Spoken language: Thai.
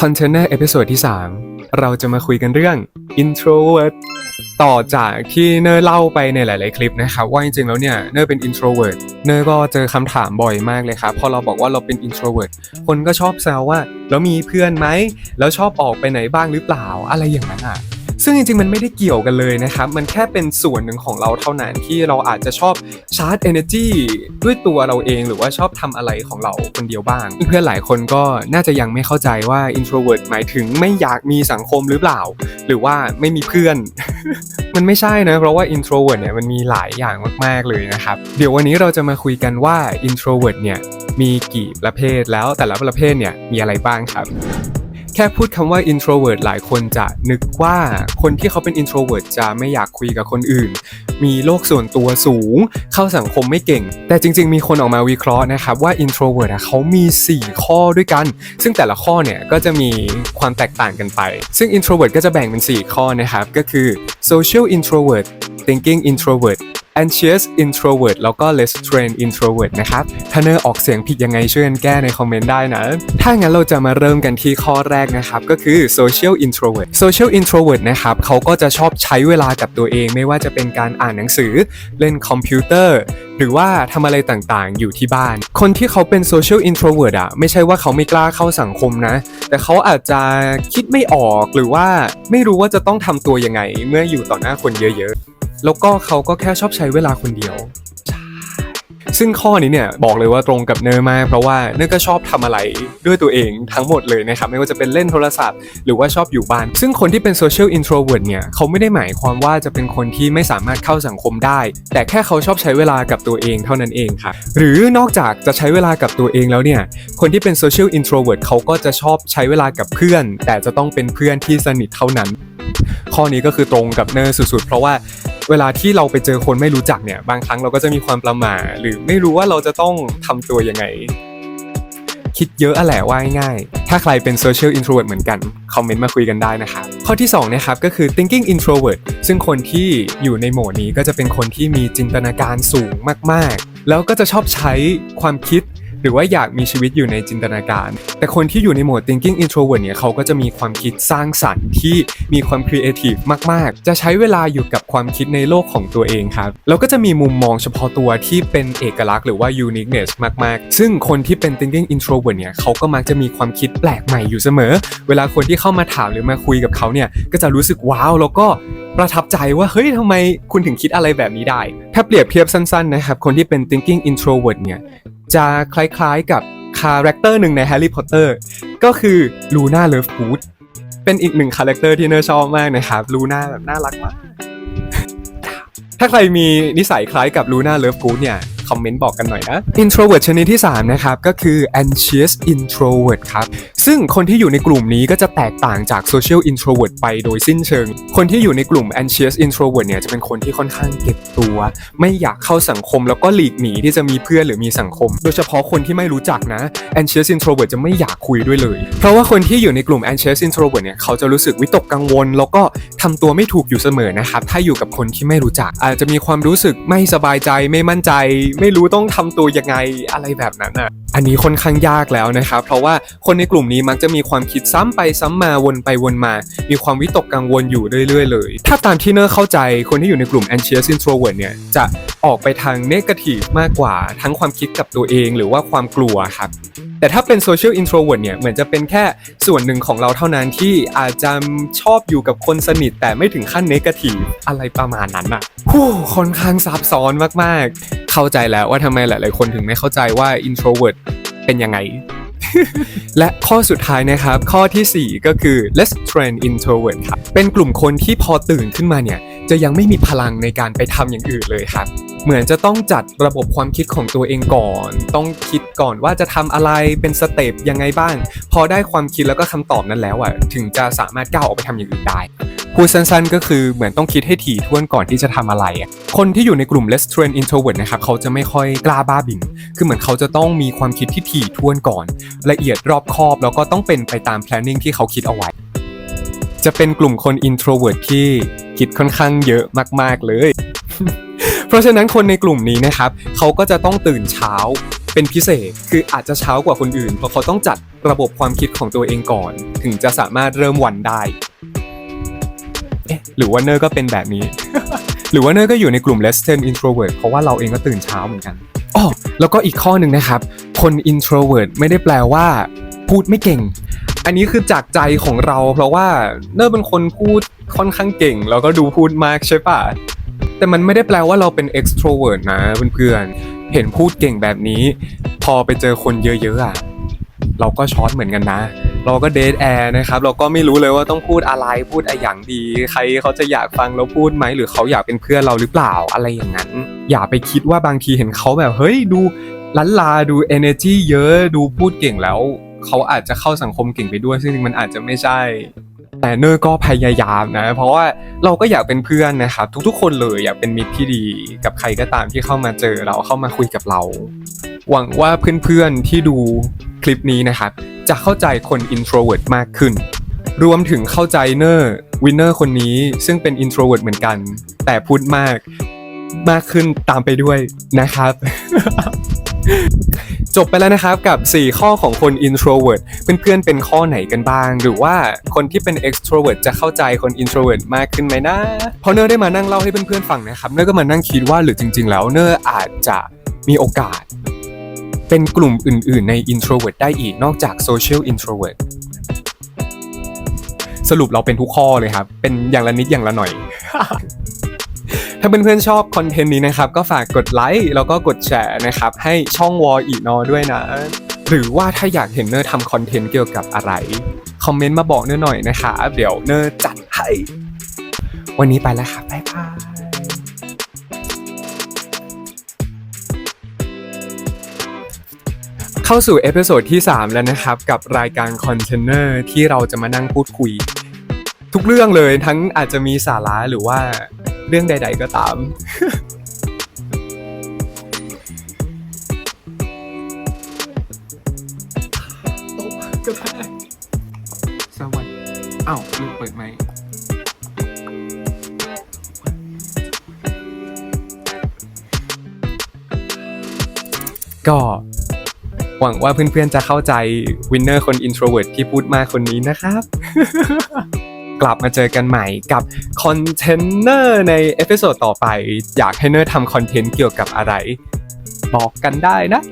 คอนเทนเนอร์เอพิโซดที่ 3 เราจะมาคุยกันเรื่อง introvert ต่อจากที่เนอร์เล่าไปในหลาย ๆ คลิปนะครับว่าจริง ๆ แล้วเนี่ยเนอร์เป็น introvert เนอร์ก็เจอคำถามบ่อยมากเลยครับพอเราบอกว่าเราเป็น introvert คนก็ชอบแซวว่า แล้วมีเพื่อนไหม แล้วชอบออกไปไหนบ้างหรือเปล่าอะไรอย่างนั้นอะ ซึ่งจริงๆ มันไม่ได้เกี่ยวกันเลยนะครับ มันแค่เป็นส่วนหนึ่งของเราเท่านั้นที่เราอาจจะชอบชาร์จ energy ด้วยตัวเราเอง หรือว่าชอบทำอะไรของเราคนเดียวบ้าง เพื่อนหลายคนก็น่าจะยังไม่เข้าใจว่า introvert หมายถึงไม่อยากมีสังคมหรือเปล่า หรือว่าไม่มีเพื่อน มันไม่ใช่นะ เพราะว่า introvert เนี่ยมันมีหลายอย่างมากๆเลยนะครับ เดี๋ยววันนี้เราจะมาคุยกันว่า introvert เนี่ยมีกี่ประเภทแล้วแต่ละประเภทเนี่ยมีอะไรบ้างครับ แค่พูดคำว่า introvert หลายคนจะนึกว่าคนที่เขาเป็น introvert จะไม่อยากคุยกับคนอื่น มีโลกส่วนตัวสูง เข้าสังคมไม่เก่ง แต่จริง ๆ มีคนออกมาวิเคราะห์นะครับว่า introvert เขามี 4 ข้อด้วยกัน ซึ่งแต่ละข้อเนี่ยก็จะมีความแตกต่างกันไป ซึ่ง introvert ก็จะแบ่งเป็น 4 ข้อนะครับ ก็คือ social introvert thinking introvert anxious introvert แล้วก็ less trained introvert นะครับ ถ้าเนอร์ออกเสียงผิดยังไงช่วยกันแก้ในคอมเมนต์ได้นะ ถ้างั้นเราจะมาเริ่มกันที่ข้อแรกนะครับ ก็คือ social introvert social introvert นะครับ เขาก็จะชอบใช้เวลากับตัวเอง ไม่ว่าจะเป็นการอ่านหนังสือ เล่นคอมพิวเตอร์ หรือว่าทำอะไรต่างๆ อยู่ที่บ้าน คนที่เขาเป็น social introvert อะไม่ใช่ว่าเขาไม่กล้าเข้าสังคมนะ แต่เขาอาจจะคิดไม่ออกหรือว่าไม่รู้ว่าจะต้องทำตัวยังไง เมื่ออยู่ต่อหน้าคนเยอะ ๆ แล้วก็เขาก็แค่ชอบใช้เวลาคนเดียว ซึ่งข้อนี้เนี่ยบอกเลยว่าตรงกับเนอร์มาก เพราะว่าเนอร์ก็ชอบทำอะไรด้วยตัวเองทั้งหมดเลยนะครับไม่ว่าจะเป็นเล่นโทรศัพท์ หรือว่าชอบอยู่บ้าน ซึ่งคนที่เป็น social introvert เนี่ยเขาไม่ได้หมายความว่าจะเป็นคนที่ไม่สามารถเข้าสังคมได้ แต่แค่เขาชอบใช้เวลากับตัวเองเท่านั้นเองครับหรือนอกจากจะใช้เวลากับตัวเองแล้วเนี่ยคนที่เป็น social introvert เขาก็จะชอบใช้เวลากับเพื่อน แต่จะต้องเป็นเพื่อนที่สนิทเท่านั้นข้อนี้ก็คือตรงกับเนอร์สุดๆ เพราะว่า เวลาที่เราไปเจอคนไม่รู้จักเนี่ย บางครั้งเราก็จะมีความประหม่าหรือไม่รู้ว่าเราจะต้องทำตัวยังไง คิดเยอะอะแหละว่าง่ายๆถ้าใครเป็น social introvert เหมือนกันคอมเมนต์มาคุยกันได้นะครับ ข้อที่2นะครับก็คือ thinking introvert ซึ่งคนที่อยู่ในโหมดนี้ก็จะเป็นคนที่มีจินตนาการสูงมากๆ แล้วก็จะชอบใช้ความคิด หรือว่าอยากมีชีวิตอยู่ในจินตนาการ แต่คนที่อยู่ในโหมด thinking introvert เนี่ยเขาก็จะมีความคิดสร้างสรรค์ที่มีความ creative มาก ๆ จะใช้เวลาอยู่กับความคิดในโลกของตัวเองครับ แล้วก็จะมีมุมมองเฉพาะตัวที่เป็นเอกลักษณ์หรือว่า uniqueness มาก ๆ ซึ่งคนที่เป็น thinking introvert เนี่ยเขาก็มักจะมีความคิดแปลกใหม่อยู่เสมอ เวลาคนที่เข้ามาถามหรือมาคุยกับเขาเนี่ยก็จะรู้สึกว้าวแล้วก็ประทับใจว่าเฮ้ยทำไมคุณถึงคิดอะไรแบบนี้ได้ ถ้าเปรียบเทียบสั้นๆนะครับ คนที่เป็น thinking introvert เนี่ย จะคล้ายๆกับคาแรคเตอร์หนึ่งในแฮร์รี่พอตเตอร์ก็คือลูน่าเลิฟกูดเป็นอีกหนึ่งคาแรคเตอร์ที่เนอร์ชอบมากนะครับลูน่าแบบน่ารักมาก ถ้าใครมีนิสัยคล้ายกับลูน่าเลิฟกูดเนี่ย คอมเมนต์บอกกันหน่อยนะ introvert ชนิดที่ 3 นะครับ ก็คือ anxious introvert ครับ ซึ่งคนที่อยู่ในกลุ่มนี้ก็จะแตกต่างจาก social introvert ไปโดยสิ้นเชิง คนที่อยู่ในกลุ่ม anxious introvert เนี่ยจะเป็นคนที่ค่อนข้างเก็บตัว ไม่อยากเข้าสังคมแล้วก็หลีกหนีที่จะมีเพื่อนหรือมีสังคม โดยเฉพาะคนที่ไม่รู้จักนะ anxious introvert จะไม่อยากคุยด้วยเลย เพราะว่าคนที่อยู่ในกลุ่ม anxious introvert เนี่ยเขาจะรู้สึกวิตกกังวล แล้วก็ทำตัวไม่ถูกอยู่เสมอนะครับถ้าอยู่กับคนที่ไม่รู้จัก อาจจะมีความรู้สึกไม่สบายใจไม่มั่นใจไม่รู้ต้องทำตัวยังไงอะไรแบบนั้นอะอันนี้ค่อนข้างยากแล้วนะครับ เพราะว่าคนในกลุ่มนี้มักจะมีความคิดซ้ำไปซ้ำมาวนไปวนมา มีความวิตกกังวลอยู่เรื่อยๆเลย ถ้าตามที่เนอร์เข้าใจคนที่อยู่ในกลุ่ม anxious introvert เนี่ยจะ ออกไปทาง negative มากกว่าทั้งความคิดกับตัวเองหรือว่าความกลัวครับ แต่ถ้าเป็น social introvert เนี่ยเหมือนจะเป็นแค่ส่วนหนึ่งของเราเท่านั้นที่อาจจะชอบอยู่กับคนสนิท แต่ไม่ถึงขั้น negative อะไรประมาณนั้นอะฮู้ค่อนข้างซับซ้อนมากๆ เข้าใจแล้วว่าทำไมหลาย ๆ คนถึงไม่เข้าใจว่า introvert เป็นยังไงและข้อสุดท้ายนะครับ ข้อทีสี่4 ก็คือ less trained introvert ครับ เป็นกลุ่มคนที่พอตื่นขึ้นมาเนี่ย จะยังไม่มีพลังในการไปทำอย่างอื่นเลยครับ เหมือนจะต้องจัดระบบความคิดของตัวเองก่อน ต้องคิดก่อนว่าจะทำอะไรเป็นสเต็ปยังไงบ้าง พอได้ความคิดแล้วก็คำตอบนั้นแล้วอะถึงจะสามารถก้าวออกไปทำอย่างอื่นได้พูดสั้นๆ ก็คือเหมือนต้องคิดให้ถี่ถ้วนก่อนที่จะทำอะไรอะคนที่อยู่ในกลุ่ม less trained introvert นะครับเขาจะไม่ค่อยกล้าบ้าบิ่นคือเหมือนเขาจะต้องมีความคิดที่ถี่ถ้วนก่อน ละเอียดรอบคอบแล้วก็ต้องเป็นไปตาม planning ที่เขาคิดเอาไว้ จะเป็นกลุ่มคน introvert ที่คิดค่อนข้างเยอะมาก ๆเลย เพราะฉะนั้นคนในกลุ่มนี้นะครับเขาก็จะต้องตื่นเช้าเป็นพิเศษ คืออาจจะเช้ากว่าคนอื่น เพราะเขาต้องจัดระบบความคิดของตัวเองก่อน ถึงจะสามารถเริ่มวันได้เอ๊ะหรือว่าเนอร์ก็เป็นแบบนี้ หรือว่าเนอร์ก็อยู่ในกลุ่ม less than introvert เพราะว่าเราเองก็ตื่นเช้าเหมือนกันอ๋อแล้วก็อีกข้อหนึ่งนะครับ คน introvert ไม่ได้แปลว่าพูดไม่เก่ง อันนี้คือจากใจของเรา เพราะว่าเนอร์เป็นคนพูดค่อนข้างเก่ง แล้วก็ดูพูดมากใช่ปะ แต่มันไม่ได้แปลว่าเราเป็น extrovert นะเพื่อนๆ เห็นพูดเก่งแบบนี้ พอไปเจอคนเยอะๆอะเราก็ช็อตเหมือนกันนะ เราก็เดทแอร์นะครับ เราก็ไม่รู้เลยว่าต้องพูดอะไรพูดอะไรอย่างดี ใครเขาจะอยากฟังเราพูดไหม หรือเขาอยากเป็นเพื่อนเราหรือเปล่าอะไรอย่างนั้น อย่าไปคิดว่าบางทีเห็นเขาแบบเฮ้ยดูลันลาดู energy เยอะดูพูดเก่งแล้ว เขาอาจจะเข้าสังคมเก่งไปด้วยซึ่งมันอาจจะไม่ใช่ แต่เนอร์ก็พยายามนะ เพราะว่าเราก็อยากเป็นเพื่อนนะครับ ทุกๆ คนเลยอยากเป็นมิตรที่ดี กับใครก็ตามที่เข้ามาเจอเราเข้ามาคุยกับเรา หวังว่าเพื่อนๆที่ดูคลิปนี้นะครับ จะเข้าใจคน introvert มากขึ้น รวมถึงเข้าใจเนอร์วินเนอร์คนนี้ซึ่งเป็น introvert เหมือนกัน แต่พูดมากมากขึ้นตามไปด้วยนะครับ จบไปแล้วนะครับกับ 4 ข้อของคน introvert เพื่อนๆเป็นข้อไหนกันบ้าง หรือว่าคนที่เป็น extrovert จะเข้าใจคน introvert มากขึ้นไหมนะพอเนอร์ได้มานั่งเล่าให้เพื่อนๆฟังนะครับเนอร์ก็มานั่งคิดว่าหรือจริง ๆ แล้วเนอร์อาจจะมีโอกาส เป็นกลุ่มอื่น ๆ ใน introvert ได้อีกนอกจาก social introvert สรุปเราเป็นทุกข้อเลยครับ เป็นอย่างละนิดอย่างละหน่อย ถ้าเพื่อนๆชอบคอนเทนต์นี้นะครับ ก็ฝากกดไลค์แล้วก็กดแชร์นะครับ ให้ช่องวออีนอด้วยนะ หรือว่าถ้าอยากเห็นเนอร์ทำคอนเทนต์เกี่ยวกับอะไร คอมเมนต์มาบอกเนอร์หน่อยนะครับเดี๋ยวเนอร์จัดให้ วันนี้ไปแล้วครับบ๊ายบายเข้าสู่เอพิโซดที่ 3 แล้วนะครับ กับรายการคอนเทนเนอร์ที่เราจะมานั่งพูดคุย ทุกเรื่องเลยทั้งอาจจะมีสาระหรือว่า เรื่องใด ๆ ก็ตาม ก็ได้สวัสดีอ้าวลืมเปิดไหมค์ก็หวังว่าเพื่อนๆจะเข้าใจวินเนอร์คน introvert ที่พูดมากคนนี้นะครับ กลับมาเจอกันใหม่กับคอนเทนเนอร์ในเอพิโซดต่อไป อยากให้เนอร์ทำคอนเทนต์เกี่ยวกับอะไร บอกกันได้นะ